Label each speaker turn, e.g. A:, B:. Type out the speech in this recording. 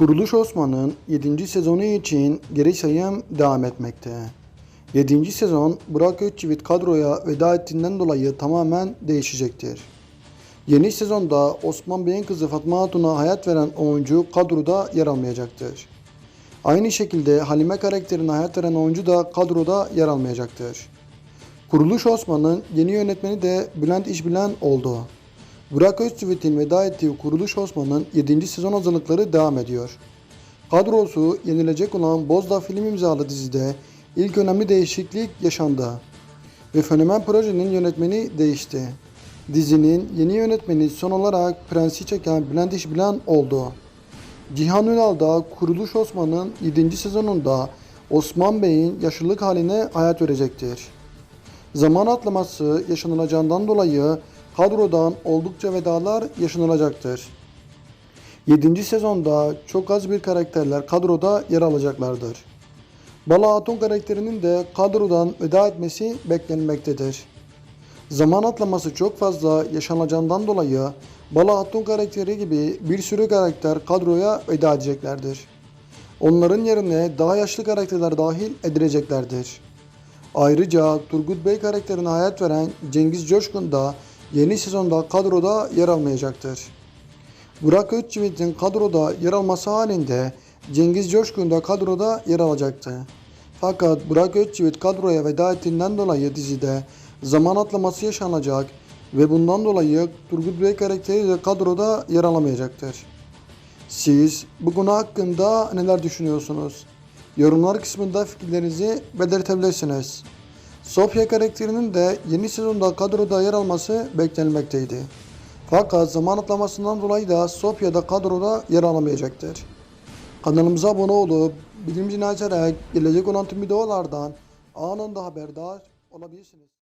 A: Kuruluş Osman'ın 7. sezonu için geri sayım devam etmekte. 7. sezon Burak Özçivit kadroya veda ettiğinden dolayı tamamen değişecektir. Yeni sezonda Osman Bey'in kızı Fatma Hatun'a hayat veren oyuncu kadroda yer almayacaktır. Aynı şekilde Halime karakterine hayat veren oyuncu da kadroda yer almayacaktır. Kuruluş Osman'ın yeni yönetmeni de Bülent İşbilen oldu. Burak Özçivit'in veda ettiği Kuruluş Osman'ın 7. sezon hazırlıkları devam ediyor. Kadrosu yenilecek olan Bozdağ film imzalı dizide ilk önemli değişiklik yaşandı. Ve Fenomen projenin yönetmeni değişti. Dizinin yeni yönetmeni son olarak Prens'i çeken Bülent İşbilen oldu. Cihan Ünal da Kuruluş Osman'ın 7. sezonunda Osman Bey'in yaşlılık haline hayat verecektir. Zaman atlaması yaşanılacağından dolayı kadrodan oldukça vedalar yaşanılacaktır. 7. sezonda çok az bir karakterler kadroda yer alacaklardır. Bala Hatun karakterinin de kadrodan veda etmesi beklenmektedir. Zaman atlaması çok fazla yaşanacağından dolayı Bala Hatun karakteri gibi bir sürü karakter kadroya veda edeceklerdir. Onların yerine daha yaşlı karakterler dahil edileceklerdir. Ayrıca Turgut Bey karakterine hayat veren Cengiz Coşkun da yeni sezonda kadroda yer almayacaktır. Burak Özçivit'in kadroda yer alması halinde Cengiz Coşkun da kadroda yer alacaktı. Fakat Burak Özçivit kadroya veda ettiğinden dolayı dizide zaman atlaması yaşanacak ve bundan dolayı Turgut Bey karakteri de kadroda yer alamayacaktır. Siz bu konu hakkında neler düşünüyorsunuz? Yorumlar kısmında fikirlerinizi belirtebilirsiniz. Sofya karakterinin de yeni sezonda kadroda yer alması beklenmekteydi. Fakat zaman atlamasından dolayı da Sofya'da kadroda yer alamayacaktır. Kanalımıza abone olup bilimcini açarak gelecek olan tüm videolardan anında haberdar olabilirsiniz.